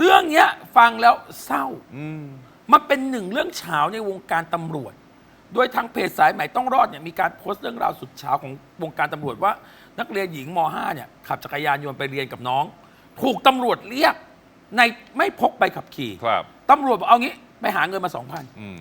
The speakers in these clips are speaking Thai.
เรื่องเนี้ยฟังแล้วเศร้าอืมมันเป็นหนึ่งเรื่องเฉาในวงการตำรวจ โดยทางเพจสายใหม่ต้องรอดเนี่ยมีการโพสต์เรื่องราวสุดเฉาของวงการตำรวจว่า นักเรียนหญิงม .5 เนี่ยขับจักรยานยนต์ไปเรียนกับน้อง ถูกตำรวจเรียกในไม่พกใบขับขี่ครับตำรวจบอกเอางี้ไปหาเงินมาสองพันอืม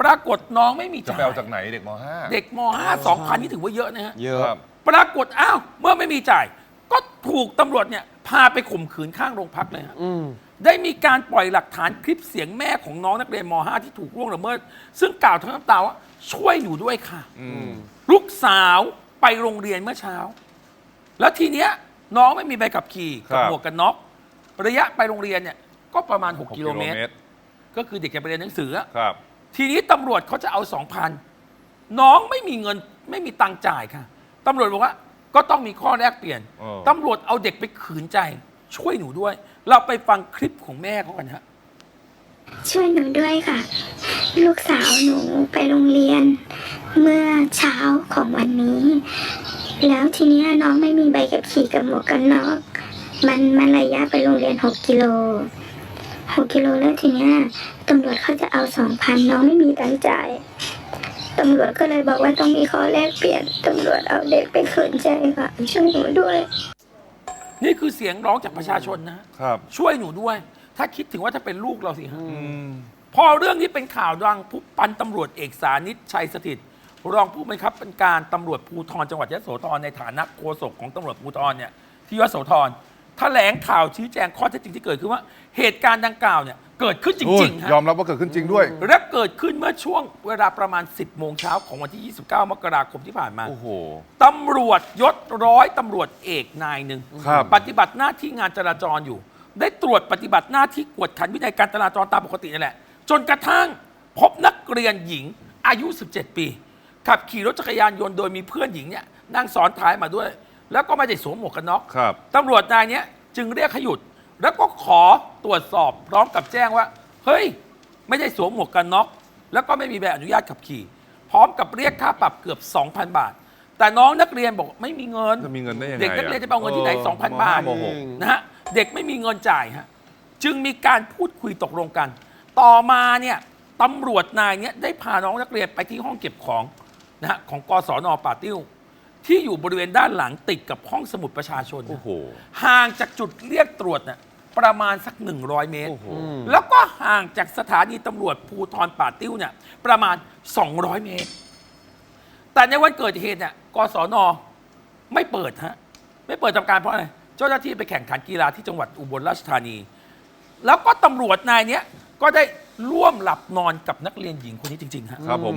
ปรากฏน้องไม่มีจะจ่ายไปเอาจากไหนเด็กม .5 เด็กม .5 สองพันนี่ถือว่าเยอะนะฮะ เยคอะรับปรากฏอ้าวเมื่อไม่มีจ่าย ก็ถูกตำรวจเนี่ย พาไปข่มขืนข้างโรงพักเลยฮะอืมได้มีการปล่อยหลักฐานคลิปเสียงแม่ของน้องนักเรียนม .5 ที่ถูกล่วงละเมิด ซึ่งกล่าวทั้งน้ำตาว่าช่วยหนูด้วยค่ะอืมลูกสาวไปโรงเรียนเมื่อเช้า แล้วทีเนี้ยน้องไม่มีใบขับขี่กับหมวกกันน็อกระยะไปโรงเรียนเนี่ย ก็ประมาณ6 6กิโลเมตร ก็คือเด็กจะไปเรียนหนังสืออะครับ ทีนี้ตำรวจเขาจะเอาสองพันน้องไม่มีเงินไม่มีตังค์จ่ายค่ะตำรวจบอกว่า ก็ต้องมีข้อแลกเปลี่ยนเออ ตำรวจเอาเด็กไปขืนใจ ช่วยหนูด้วย เราไปฟังคลิปของแม่เขากันฮะ ช่วยหนูด้วยค่ะ ลูกสาวหนูไปโรงเรียน เมื่อเช้าของวันนี้ แล้วทีเนี้ยน้องไม่มีใบขับขี่กับหมวกกันน็อกมันมันระยะไปโรงเรียนหกกิโลหกกิโลแล้วทีเนี้ยตำรวจเขาจะเอาสองพันน้องไม่มีตังค์จ่าย ตำรวจก็เลยบอกว่าต้องมีข้อแลกเปลี่ยนตำรวจเอาเด็กไปขืนใจค่ะ ช่วยหนูด้วย นี่คือเสียงร้องจากประชาชนนะฮะครับ ช่วยหนูด้วย ถ้าคิดถึงว่าถ้าเป็นลูกเราสิฮะอืม พอเรื่องนี้เป็นข่าวดังผู้ปันตำรวจเอกสานิตชัยสถิต รองผู้บังคับเป็นการตำรวจภูธรจังหวัดยโสธรในฐานะโฆษกของตำรวจภูธรเนี่ยที่ยโสธรแถลงข่าวชี้แจงข้อเท็จจริงที่เกิดขึ้นว่า เหตุการณ์ดังกล่าวเนี่ย เกิดขึ้นจริงๆฮะ ยอมรับว่าเกิดขึ้นจริงด้วย และเกิดขึ้นเมื่อช่วงเวลาประมาณ 10 โมงเช้าของวันที่ 29 มกราคมที่ผ่านมา โอ้โห ตำรวจยศร้อยตำรวจเอกนายหนึ่งครับ ปฏิบัติหน้าที่งานจราจรอยู่ ได้ตรวจปฏิบัติหน้าที่กวดขันวินัยการจราจรตามปกตินี่แหละ จนกระทั่งพบนักเรียนหญิงอายุ 17 ปี ขับขี่รถจักรยานยนต์โดยมีเพื่อนหญิงเนี่ยนั่งซ้อนท้ายมาด้วย แล้วก็ไม่ได้สวมหมวกกันน็อก ครับ ตำรวจนายเนี้ยจึงเรียกให้หยุด แล้วก็ขอตรวจสอบพร้อมกับแจ้งว่า เฮ้ย ไม่ได้สวมหมวกกันน็อกแล้วก็ไม่มีใบอนุญาตขับขี่ พร้อมกับเรียกค่าปรับเกือบ 2,000 บาท แต่น้องนักเรียนบอกไม่มีเงินจะมีเงินได้ยังไงเด็กนักเรียนจะไปเอาเงินที่ไหนออ2,000 บาทมห้มหกนะฮะเด็กไม่มีเงินจ่ายฮะจึงมีการพูดคุยตกลงกัน ต่อมาเนี่ยตำรวจนายเนี้ยได้พาน้องนักเรียนไปที่ห้องเก็บของนะฮะของกศนป่าติ้ว ที่อยู่บริเวณด้านหลังติดกับห้องสมุดประชาชนโอ้โหห่างจากจุดเรียกตรวจเนี่ย ประมาณสัก 100 เมตรโอ้โหแล้วก็ห่างจากสถานีตำรวจภูทรป่าติ้วเนี่ยประมาณ 200 เมตร แต่ในวันเกิดเหตุเนี่ยกศนไม่เปิดฮะไม่เปิดทำการเพราะอะไรเจ้าหน้าที่ไปแข่งขันกีฬาที่จังหวัดอุบลราชธานี แล้วก็ตำรวจนายเนี้ยก็ได้ร่วมหลับนอนกับนักเรียนหญิงคนนี้จริงๆฮะ ครับผม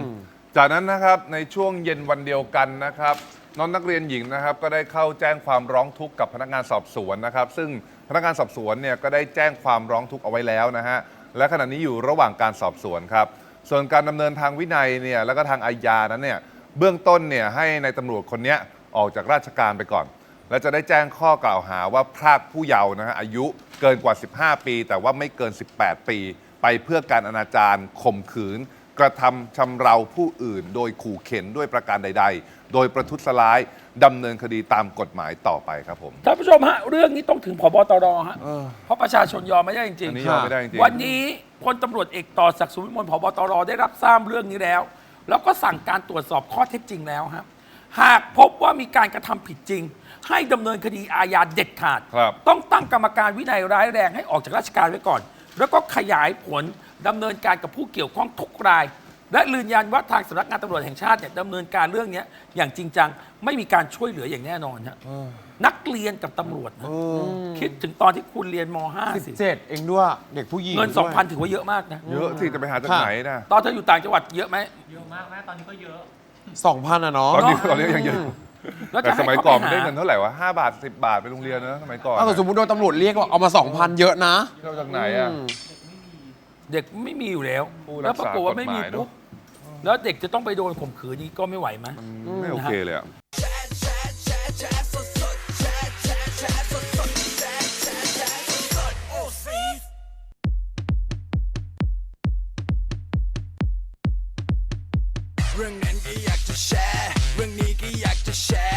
จากนั้นนะครับในช่วงเย็นวันเดียวกันนะครับ น้องนักเรียนหญิงนะครับก็ได้เข้าแจ้งความร้องทุกข์กับพนักงานสอบสวนนะครับ ซึ่งพนักงานสอบสวนเนี่ยก็ได้แจ้งความร้องทุกข์เอาไว้แล้วนะฮะและขณะนี้อยู่ระหว่างการสอบสวนครับ ส่วนการดำเนินทางวินัยเนี่ยแล้วก็ทางอาญานั้นเนี่ยเบื้องต้นเนี่ยให้ในายตำรวจคนเนี้ยออกจากราชการไปก่อน และจะได้แจ้งข้อกล่าวหาว่าพรากผู้เยาว์นะฮะอายุเกินกว่า 15 ปี แต่ว่าไม่เกิน 18 ปี ไปเพื่อการอนาจารข่มขืน กระทำชำเราผู้อื่น โดยขู่เข็นด้วยประการใด ๆ โดยประทุษร้ายดำเนินคดีตามกฎหมายต่อไปครับผม ท่านผู้ชมฮะ เรื่องนี้ต้องถึงพบตรฮะเพราะประชาชนยอมไม่ได้จริงอันนี้ยอมไม่ได้จริงๆ วันนี้พลตำรวจเอกต่อศักดิ์สุวิมลพบตรได้รับทราบเรื่องนี้แล้ว แล้วก็สั่งการตรวจสอบข้อเท็จจริงแล้วครับหากพบว่ามีการกระทำผิดจริง ให้ดำเนินคดีอาญาเด็ดขาด ครับ ต้องตั้งกรรมการวินัยร้ายแรงให้ออกจากราชการไว้ก่อน แล้วก็ขยายผลดำเนินการกับผู้เกี่ยวข้องทุกราย และยืนยันว่าทางสำนักงานตำรวจแห่งชาติเนี่ยดำเนินการเรื่องเนี้ยอย่างจริงจัง ไม่มีการช่วยเหลืออย่างแน่นอนฮะนักเรียนกับตำรวจนะคิดถึงตอนที่คุณเรียนม .5 สิเจ็ดเองด้วยเด็กผู้หญิงเงิน ด้วย2,000 ถือว่าเยอะมากนะ เยอะที่จะไปหาจากค่ะไหนนะตอนเธออยู่ต่างจังหวัดเยอะไหม เยอะมากแม่ตอนนี้ก็เยอะ สองพันอะเนาะ ตอนนี้ตอนนี้ยังเยอะ แล้วแต่จะสให้มัยเขาก่อนไปมันหาได้เงินเท่าไหร่วะห้าบาทสิบาทไปโรงเรียนนะสมัยก่อนถ้าเกิดสมมติโดนตำรวจเรียกว่าเอามาสองพันเยอะนะเราจากไหนอะ เด็กไม่มีอยู่แล้ว ผู้รัแล้วกปราษากฏว่าไม่มีกฎหมายเนอะปุ๊บแล้วเด็กจะต้องไปโดนข่มขืนนี้ก็ไม่ไหวไหม ไม่โอเคเลยอะ เรื่องนั้นก็อยากจะแชร์เรื่องนี้ ก็อ